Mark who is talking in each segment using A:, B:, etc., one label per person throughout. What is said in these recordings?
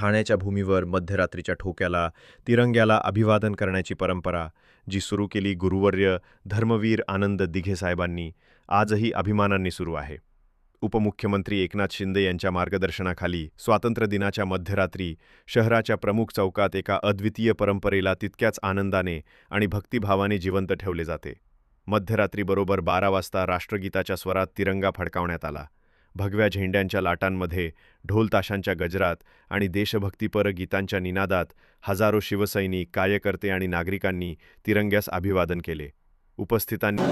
A: ठाण्याच्या भूमीवर मध्यरात्रीच्या ठोक्याला तिरंग्याला अभिवादन करण्याची परंपरा जी सुरू केली गुरुवर्य धर्मवीर आनंद दिघे साहेबांनी आजही अभिमानांनी सुरू आहे. उपमुख्यमंत्री एकनाथ शिंदे यांच्या मार्गदर्शनाखाली स्वातंत्र्यदिनाच्या मध्यरात्री शहराच्या प्रमुख चौकात एका अद्वितीय परंपरेला तितक्याच आनंदाने आणि भक्तिभावाने जिवंत ठेवले जाते. मध्यरात्रीबरोबर बारा वाजता राष्ट्रगीताच्या स्वरात तिरंगा फडकावण्यात आला. भगव्या झेंड्यांच्या लाटांमध्ये ढोलताशांच्या गजरात आणि देशभक्तीपर गीतांच्या निनादात हजारो शिवसैनिक कार्यकर्ते आणि नागरिकांनी तिरंग्यास अभिवादन केले. उपस्थितांनी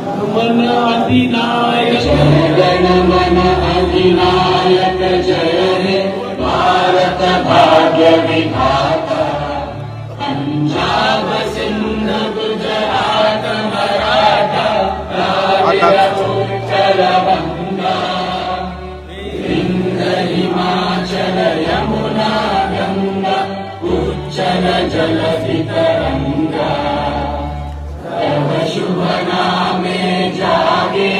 B: हिमाचल यमुना गङ्गा उच्चल जलधितरङ्गा तव शुभ नामे जागे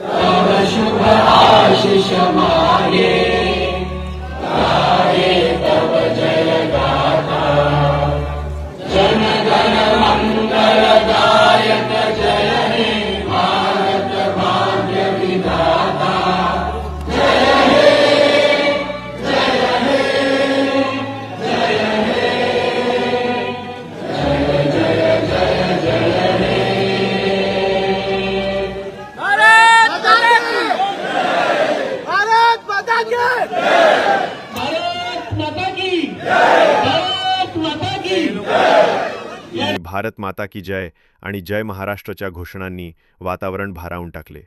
B: तव शुभ आशिष
A: मा भारत माता की जय आणि जय महाराष्ट्रच्या घोषणांनी वातावरण भारावून टाकले.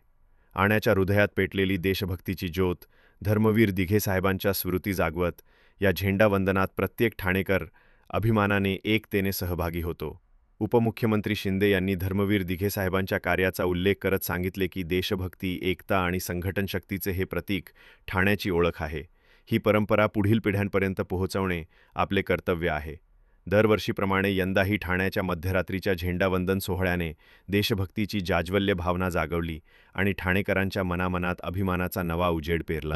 A: आण्याच्या हृदयात पेटलेली देशभक्तीची ज्योत धर्मवीर दिघे साहेबांच्या स्मृती जागवत या झेंडावंदनात प्रत्येक ठाणेकर अभिमानाने एकतेने सहभागी होतो. उपमुख्यमंत्री शिंदे यांनी धर्मवीर दिघे साहेबांच्या कार्याचा उल्लेख करत सांगितले की देशभक्ती एकता आणि संघटन शक्तीचे हे प्रतीक ठाण्याची ओळख आहे. ही परंपरा पुढील पिढ्यांपर्यंत पोहोचवणे आपले कर्तव्य आहे. दरवर्षीप्रमाणे यंदाही ठाण्याच्या मध्यरात्रीच्या झेंडावंदन सोहळ्याने देशभक्तीची जाज्वल्य भावना जागवली आणि ठाणेकरांच्या मनामनात अभिमानाचा नवा उजेड पेरला.